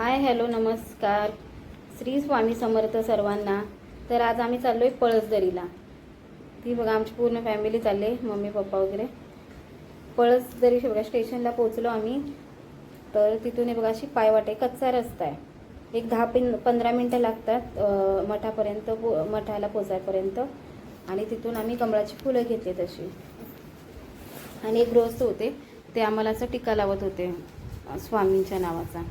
Hi hello नमस्कार. श्री स्वामी समर्थ सर्वांना. तर आज आम्ही चाललो आहे पळसदरीला. ती बघा आमची पूर्ण फॅमिली चालले मम्मी पप्पा वगैरे. पळसदरी बघा स्टेशनला पोचलो आम्ही. तर तिथून हे बघा अशी पायवाटे कच्चा रस्ता आहे. एक दहा पिन पंधरा मिनटं लागतात मठापर्यंत पो मठाला पोचायपर्यंत आणि तिथून आम्ही कमळाची फुलं घेतली तशी. आणि एक गृहस्थ होते ते आम्हाला असं टीका लावत होते स्वामींच्या नावाचा.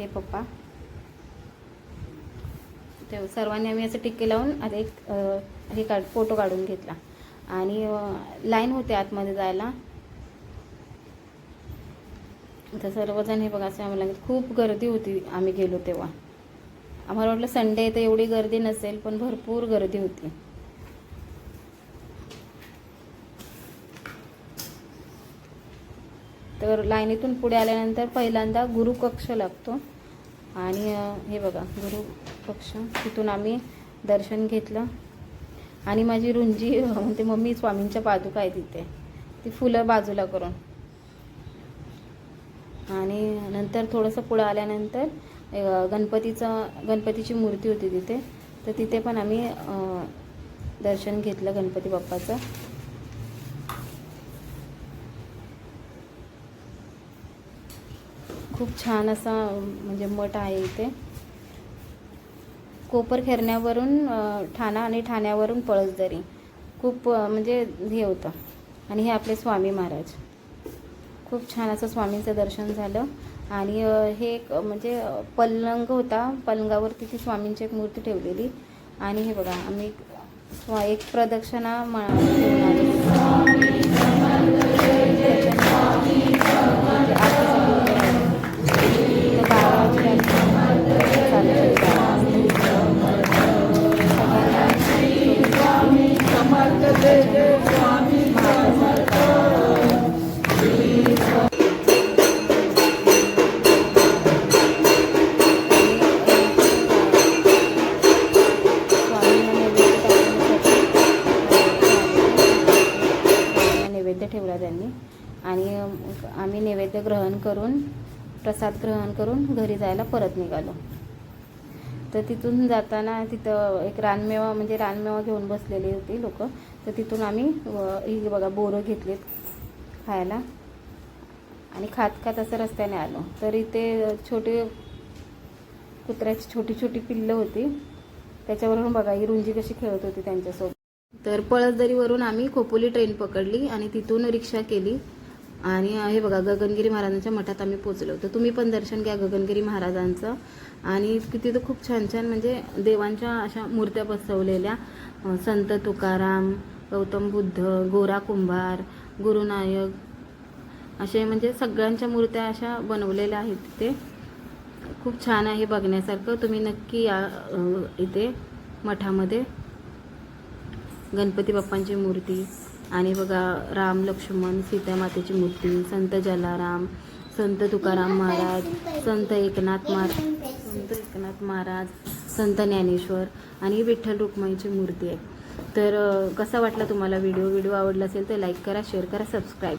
हे पप्पा. ते सर्वांनी आम्ही असं टिक्के लावून आता एक हे काढ फोटो काढून घेतला. आणि लाईन होते आतमध्ये जायला. तर सर्वजण हे बघा असं आम्हाला खूप गर्दी होती आम्ही गेलो तेव्हा. आम्हाला वाटलं संडे तर एवढी गर्दी नसेल पण भरपूर गर्दी होती. तर लाईनीतून पुढे आल्यानंतर पहिल्यांदा गुरुकक्ष लागतो. आणि हे बघा गुरुकक्ष तिथून आम्ही दर्शन घेतलं. आणि माझी रुंजी म्हणते मम्मी स्वामींच्या पादुका आहे तिथे ती फुलं बाजूला करून. आणि नंतर थोडंसं पुढं आल्यानंतर गणपतीचं गणपतीची मूर्ती होती तिथे. तर तिथे पण आम्ही दर्शन घेतलं गणपती बाप्पाचं. खूप छान असा म्हणजे मठ आहे इथे. कोपर खेरण्यावरून ठाणा आणि ठाण्यावरून पळसदरी. खूप म्हणजे हे होतं. आणि हे आपले स्वामी महाराज. खूप छान असं स्वामींचं दर्शन झालं. आणि हे एक म्हणजे पलंग होता. पलंगावर तिथे स्वामींची एक मूर्ती ठेवलेली. आणि हे बघा आम्ही स्वा एक प्रदक्षिणा मा- ठेवला त्यांनी. आणि आम्ही नैवेद्य ग्रहण करून प्रसाद ग्रहण करून घरी जायला परत निघालो. तर तिथून जाताना तिथं एक रानमेवा म्हणजे रानमेवा घेऊन बसलेली होती लोक. तर तिथून आम्ही ही बघा बोरं घेतलीत खायला. आणि खात खात असं रस्त्याने आलो. तर इथे छोटे कुत्र्याची छोटी छोटी पिल्लं होती. त्याच्यावरून बघा ही रुंजी कशी खेळत होती त्यांच्यासोबत. तर पळसदरीवरून आम्ही खोपोली ट्रेन पकडली आणि तिथून रिक्षा केली. आणि हे बघा गगनगिरी महाराजांच्या मठात आम्ही पोचलो तर तुम्ही पण दर्शन घ्या गगनगिरी महाराजांचं. आणि तिथं खूप छान छान म्हणजे देवांच्या अशा मूर्त्या बसवलेल्या. संत तुकाराम गौतम बुद्ध गोरा कुंभार गुरुनायक असे म्हणजे सगळ्यांच्या मूर्त्या अशा बनवलेल्या आहेत तिथे. खूप छान आहे बघण्यासारखं. तुम्ही नक्की या इथे मठामध्ये. गणपती बाप्पांची मूर्ती आणि बघा राम लक्ष्मण सीतामातेची मूर्ती संत जलाराम संत तुकाराम महाराज संत एकनाथ महाराज संत एकनाथ महाराज संत ज्ञानेश्वर आणि विठ्ठल रुक्माईची मूर्ती आहे. तर कसा वाटला तुम्हाला व्हिडिओ? व्हिडिओ आवडला असेल तर लाईक करा शेअर करा सबस्क्राईब